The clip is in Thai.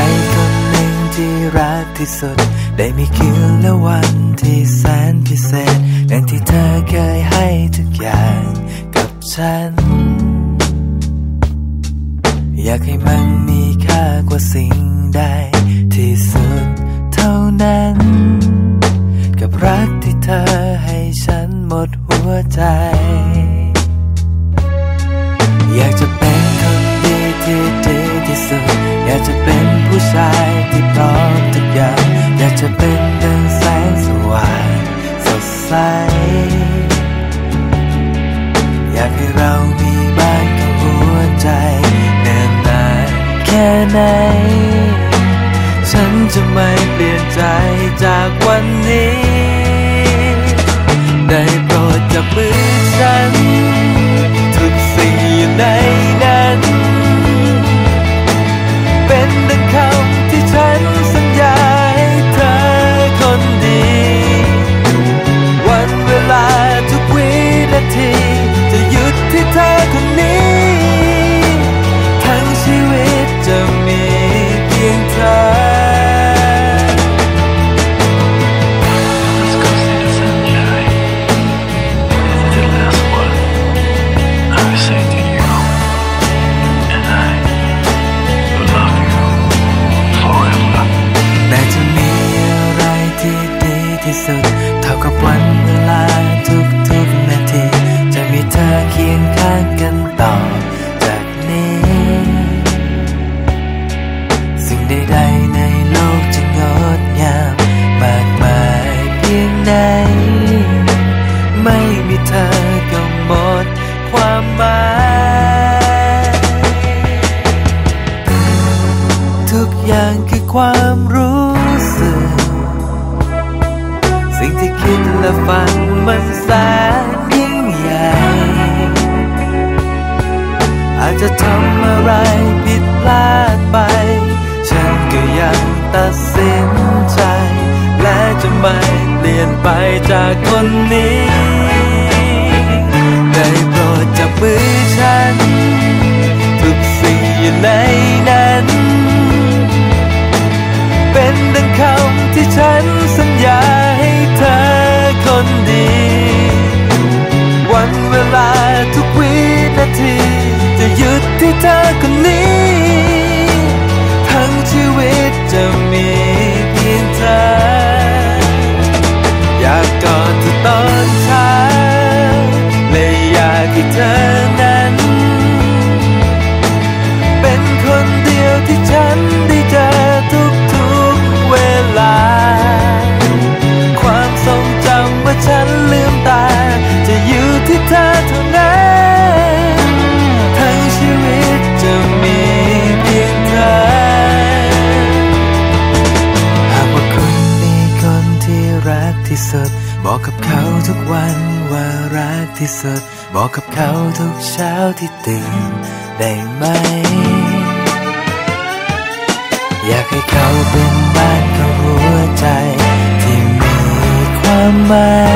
ใครคนหนึ่งที่รักที่สุด ได้มีคืนและวันที่แสนพิเศษดังที่เธอเคยให้ทุกอย่างกับฉัน อยากให้มันมีค่ากว่าสิ่งใดที่ จะเป็นดังแสงสว่างสดใส อยากให้เรามีบ้านกับหัวใจเนินนานแค่ไหน ฉันจะไม่เปลี่ยนใจจากวันนี้ ได้โปรดจับมือฉัน อย่างคือความรู้สึก สิ่งที่คิดและฝันมันแสนยิ่งใหญ่ อาจจะทำอะไรผิดพลาดไป ฉันก็ยังตัดสินใจ และจะไม่เปลี่ยนไปจากคน นลืมตา จะอยู่ที่เธอเท่านั้นทั้งชีวิตจะมีเพียงเธอ หากว่าคุณมีคนที่รักที่สุด บอกกับเขาทุกวันว่ารักที่สุด บอกกับเขาทุกเช้าที่ตื่นได้ไหม อยากให้เขาเป็นบ้านของหัวใจ ที่มีความหมาย